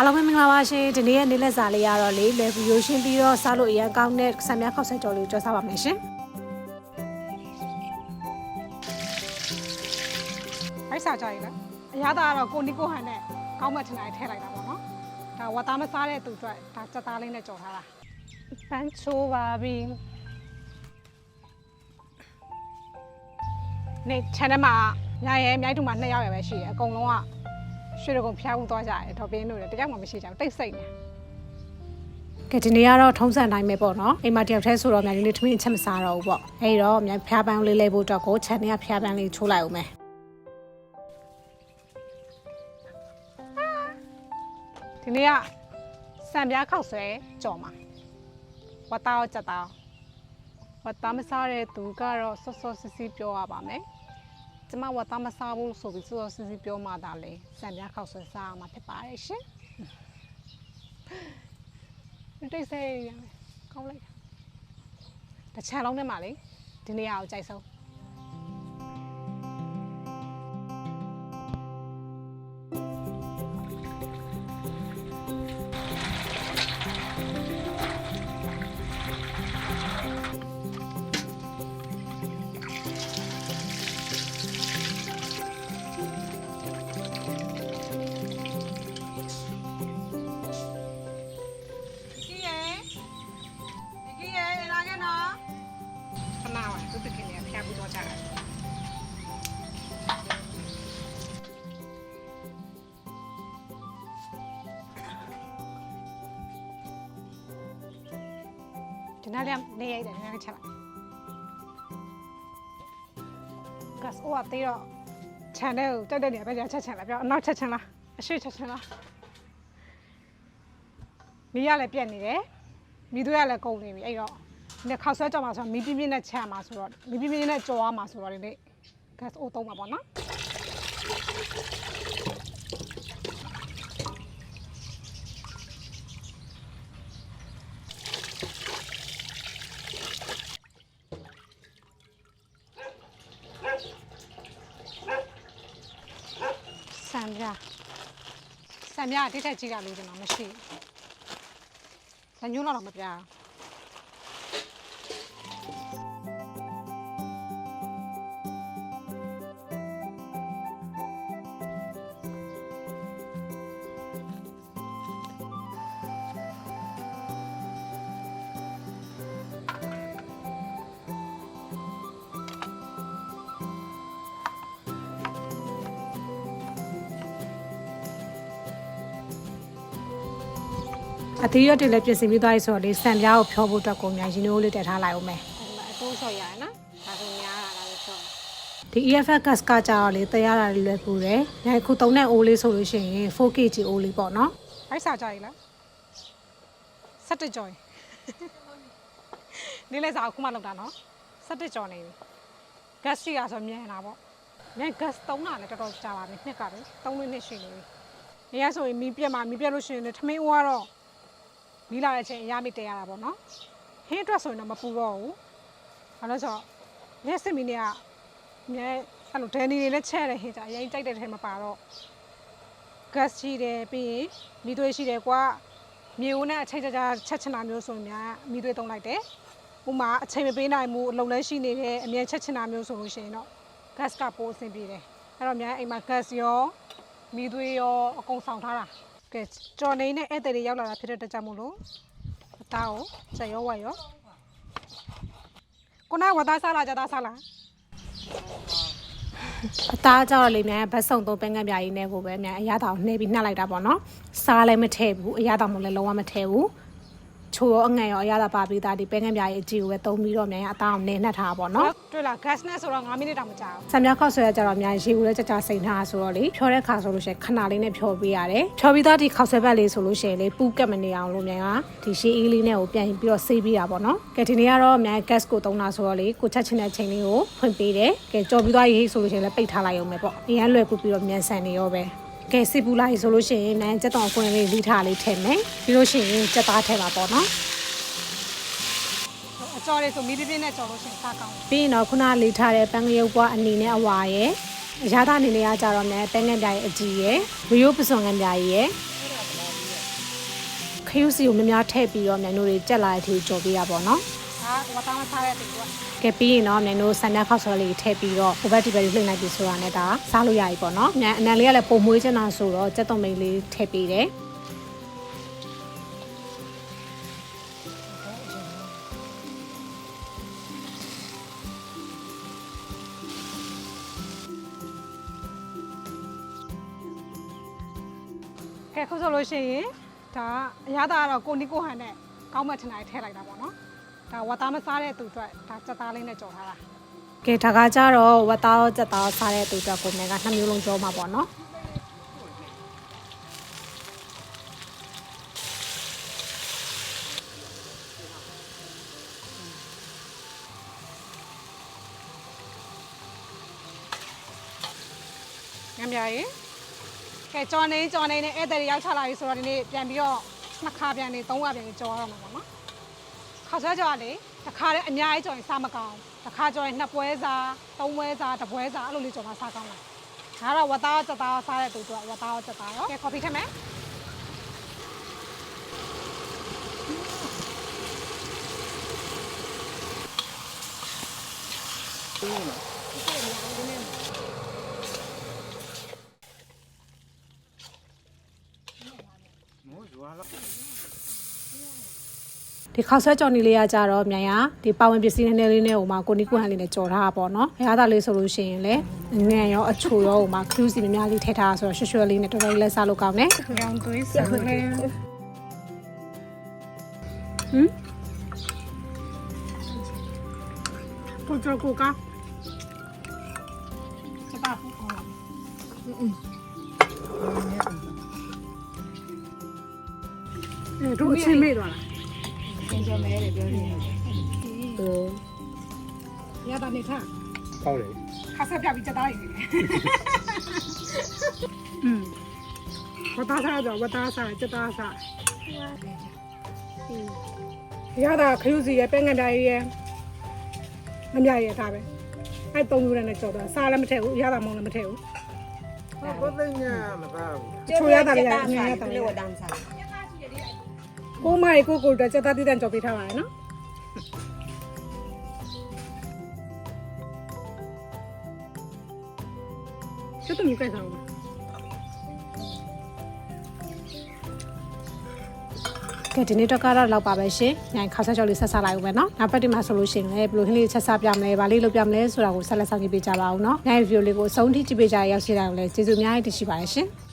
အားလုံးပဲမင်္ဂလာပါရှင်ဒီနေ့ရဲ့နေ့လက်စာလေးရတော့လေလွယ်ကူရိုးရှင်းပြီးတော့စားလို့အရင်ကောင်းတဲ့ဆံမြခောက်ဆက်ကြော်လေးကိုကြော်စားပါမယ်ရှင်အိုက်စာကြရည်လားအရသာကတော့ကိုနီကိုဟန်နဲ့ကောင်းမှထင်တိုင်းထည့်လိုက်တာပေါ့နော်ဒါဝါသားမစားတဲ့သူအတွက်ဒါစက်သားလေးနဲ့ကြော်ထားတာပန်းချိုးပါပြီနေ channel မှာညာရဲမြိုက်တူမှာ2ယောက်ရပဲရှိတယ်အကုန်လုံးက ရွှေတကုံဖျားဦးသွားကြတယ်ဒေါ်ပင်းတို့လည်းတယောက်မှမရှိကြဘူးတိတ်ဆိတ်နေကဲဒီနေ့ကတော့ထုံးစံတိုင်းပဲပေါ့နော်အိမ်မှာတယောက်တည်းဆိုတော့မြန်ဒီနေ့ထမင်းအချက်မစားတော့ဘူးပေါ့အဲ့တော့မြန်ဖျားပန်းလေးလဲဖို့အတွက်ကိုခြံထဲကဖျားပန်းလေးချိုးလိုက်အောင်မယ်ဒီနေ့ကစံပြားခောက်ဆွဲကြော်မှာဝတ်သားချက်သားဝတ်သားမစားတဲ့သူကတော့စောစောစစ်စစ်ပြောရပါမယ် ကျမဝတ်သားမစားဘူးဆိုပြီးစိုးစိုးစီစီပြောမှသာလေစံပြားခောက်ဆွဲစားမှာဖြစ်ပါတယ်ရှင်တိတ်ဆိတ်ရမယ်ကောင်းလိုက်တာတစ်ချမ်းလုံးနဲ့မှလေဒီနေရာကိုကြိုက်ဆုံး ဒီနေ့လည်းနေရိုက်တယ်ဒီနေ့ချက်လိုက်ကတ်အိုအသေးတော့ channel ကိုတက်တဲ့နေရာပဲကြာချက်ချင်လားပြောအနောက်ချက်ချင်လားအရှိချက်ချင်လားမီးရလည်းပြက်နေတယ်မီးသွေးရလည်းကုန်နေပြီအဲ့တော့ဒီနေ့ခောက်ဆွဲကြော်မှာဆိုတော့မီးပြင်းပြင်းနဲ့ချမ်းမှာဆိုတော့မီးပြင်းပြင်းနဲ့ကြော်ရမှာဆိုတော့ဒီနေ့ gas အိုးသုံးမှာပေါ့နော်ဆံပြ ဆံပြကတိထက်ကြီးတာလေးဒီမှာမရှိဘူးဇညိုးလောက်တော့မပြား အသေးရွက်တွေလည်းပြင်ဆင်ပြီးသွားပြီဆိုတော့လေဆံပြားကိုဖြောဖို့အတွက်ကိုများရင်နိုးလေးတက်ထားလိုက်အောင်မယ်အတိုးဆော်ရရနော်ဒါဆိုများတာလားလို့ပြောဒီ EFF gas ကကြတော့လေတရားတာလေးလွယ်ကူတယ်။ညခုသုံးတဲ့အိုးလေးဆိုလို့ရှိရင် 4kg အိုးလေးပေါ့နော်။အိုက်စာကြရည်လား။17ကြော်ရင်ဒီလဲစာအခုမှလောက်တာနော်။17ကြော်နေပြီ။ gas ရှိရဆိုမြန်တာပေါ့။မြန် gas သုံးတာလည်းတော်တော်ကြာပါပြီနှစ်ကပဲ။သုံးနှစ်နှစ်ရှိနေပြီ။နေရဆိုရင်မီးပြက်မှာမီးပြက်လို့ရှိရင်လည်းထမင်းအိုးကတော့ မီးလာတဲ့အချိန်အရမိတက်ရတာပေါ့နော်။ဟင်းအတွက်ဆိုရင်တော့မပူတော့ဘူး။ဘာလို့လဲဆိုတော့ရက်စစ်မီနေကမြဲအဲ့လိုဒန်နီတွေလည်းချဲ့တယ်ဟင်ကြအရင်ကြိုက်တဲ့ထဲမှာပါတော့ gas ရှိတယ်ပြီးရင်မီးသွေးရှိတယ်ကွာမြေဦးနဲ့အချိန်ကြာကြာချက်ချင်တာမျိုးဆိုရင်များမီးသွေးသုံးလိုက်တယ်ဥမာအချိန်မပေးနိုင်ဘူးအလုံလဲရှိနေတယ်အမြဲချက်ချင်တာမျိုးဆိုလို့ရှိရင်တော့ gas ကပိုအဆင်ပြေတယ်အဲ့တော့များအိမ်မှာ gas ရောမီးသွေးရောအကုန်ဆောင်ထားတာ ကဲကြော်နေနဲ့ဧည့်သည်တွေရောက်လာတာဖြစ်တဲ့အတွက်ကြောင့်မို့လို့အသားကိုချက်ရောဝက်ရောကိုနာဝတ်သားစားလာကြသားစားလာအသားကြောက်လေမြန်ဘတ်စုံသုံးပန်းကပြားကြီးနဲ့ကိုပဲမြန်အရသာကိုနှဲပြီးနှက်လိုက်တာပေါ့နော်စားလည်းမထည့်ဘူးအရသာမို့လည်းလုံးဝမထည့်ဘူး ချိုးရောအငန်ရောအရသာပါပြီးသားဒီပန်းကပြားကြီးအကြည့်ကိုပဲသုံးပြီးတော့မြန်အသားကိုနှဲနှက်ထားပါပေါ့နော်တွေ့လား gas နဲ့ဆိုတော့9မိနစ်တောင်မကြာဘူးဆံမြခောက်ဆွဲရကြတော့မြန်ရေကိုလည်းကြကြစိန်ထားဆိုတော့လေဖြောတဲ့ခါဆိုလို့ရှိရင်ခဏလေးနဲ့ဖြောပေးရတယ်ဖြောပြီးသားဒီခောက်ဆွဲဘက်လေးဆိုလို့ရှိရင်လေပူကက်မနေအောင်လို့မြန်ကဒီရှေးအေးလေးနဲ့ကိုပြန်ပြီးတော့ဆေးပေးတာပေါ့နော်ကဲဒီနေ့ကတော့မြန် gas ကိုသုံးတာဆိုတော့လေကိုချက်ချင်တဲ့အချိန်လေးကိုဖွင့်ပေးတယ်ကဲကြော်ပြီးသားရေးဆိုလို့ရှိရင်လည်းပိတ်ထားလိုက်အောင်ပဲပေါ့အရင်လွယ်ကူပြီးတော့မြန်ဆန်နေရောပဲ ကဲစစ်ပူလိုက်ဆိုလို့ရှိရင်နန်းစက်တော်ကွင်းလေးလိထားလေးထည့်မယ်ပြီးလို့ရှိရင်စက်သားထည့်ပါပေါ့နော်အကြော်လေးဆိုမီးပြင်းပြင်းနဲ့ကြော်လို့ရှိရင်စားကောင်းပြီးရင်တော့ခုနလေးထားတဲ့ပန်းကရုပ်ပွားအနေနဲ့အဝါရဲ့အရာသားအနေနဲ့ကကြတော့မြန်ပန်းငန်းပြားရဲ့အကြည့်ရဲ့ရိုးရိုးပစွန်ငန်းပြားရဲ့ခရုစီကိုများများထည့်ပြီးတော့မြန်တို့တွေကြက်လာတဲ့အထိကြော်ပေးရပါတော့ ဒါဝတ်သားမစားတဲ့တူကကဲပြီးရင်တော့မြန်တို့ဆန်မြခောက်ဆော်လေးထည့်ပြီးတော့ဟိုဘက်ဒီဘက်လေးလှိမ့်လိုက်ပြီဆိုတာနဲ့ဒါစားလို့ရပြီပေါ့နော်မြန်အနံလေးကလည်းပုံမွေးချင်တာဆိုတော့ကြက်သွန်မိတ်လေးထည့်ပေးတယ်ကဲခုဆိုလို့ရှိရင်ဒါအရသာကတော့ကိုနီကိုဟန်နဲ့ကောင်းမထင်တိုင်းထည့်လိုက်တာပေါ့နော် ဒါဝတ်သားမစားတဲ့သူအတွက်ဒါစက်သားလေးနဲ့ကြော်ထားတာကဲဒါကကြတော့ဝတ်သားကြက်သားစားတဲ့သူအတွက်ကိုမြန်ကနှစ်မျိုးလုံးကြောမှာပေါ့နော်ညံပြရေကဲကြော်နေကြော်နေနဲ့ဧည့်သည်တွေရောက်ချလာပြီဆိုတော့ဒီနေ့ပြန်ပြီးတော့နှစ်ခါပြန်နေသုံးခါပြန်နေကြော်ရမှာပေါ့နော် ခါဆွဲကြော်ကလေတစ်ခါတည်းအများကြီးကြော်ရင်စားမကောင်းတစ်ခါကြော်ရင်နှစ်ပွဲစားသုံးပွဲစားတစ်ပွဲစားအဲ့လိုလေးကြော်မှစားကောင်းလာဒါကတော့ဝတ်သားစက်သားစားတဲ့သူတို့ကဝတ်သားစက်သားရောကဲကော်ဖီထည့်မယ် ဒီခောက်ဆွဲကြော်နီလေးကကြတော့မြန်ရဒီပါဝင်ပစ္စည်းနည်းနည်းလေးနဲ့ဟိုမှာကိုနီကိုဟန်လေးနဲ့ကြော်ထားတာပေါ့နော်။အရသာလေးဆိုလို့ရှိရင်လည်းမြန်ရောအချိုရောဟိုမှာခရူးစီများများလေးထည့်ထားတာဆိုတော့ရွှွှွှလေးနဲ့တော်တော်လေးလဲစားလို့ကောင်းတယ်ရောင်သွေးစားခဲဟမ်ကိုကြောကိုကစတာဖူခေါ်အဲတို့အချင်းမေ့တော့လား သင်ကြောမဲတယ်ပြောနေတယ်ရတာနေထားကောင်းတယ်ခါဆက်ပြပြီးချက်သားရည်နေတယ်อืมဝတ်သားစားတော့ဝတ်သားစားချက်သားစားရတာခရုစီရပဲငန်တိုင်းရမမြရထားပဲအဲ့သုံးမျိုးနဲ့ကြော်တော့စားလည်းမထည့်ဘူးရတာမောင်းလည်းမထည့်ဘူးဘာသိညာမသားဘူးချိုရတာလည်းငင်းရတာလေလည်းဝတန်းစား ကိုမိုင်ကိုကိုတက်ချက်သားတည်တန်ကြော်ပေးထားပါရနော်ကျတော့မြကြိုက်ဆောင်ပါကဲဒီနေ့တော့ကတော့လောက်ပါပဲရှင်။ညခောက်ဆွဲကြော်လေးဆက်စားလိုက်ဦးမယ်နော်။နောက်ပတ်ဒီမှာဆိုလို့ရှိရင်လည်းဘယ်လိုခင်းလေးချက်စားပြမလဲ၊ဗာလေးလုပ်ပြမလဲဆိုတာကိုဆက်လက်ဆောင်ကြည့်ပေးကြပါဦးနော်။ညဗီဒီယိုလေးကိုအဆုံးထိကြည့်ပေးကြရရောက်ရှိတာကိုလည်းကျေးဇူးအများကြီးတင်ရှိပါတယ်ရှင်။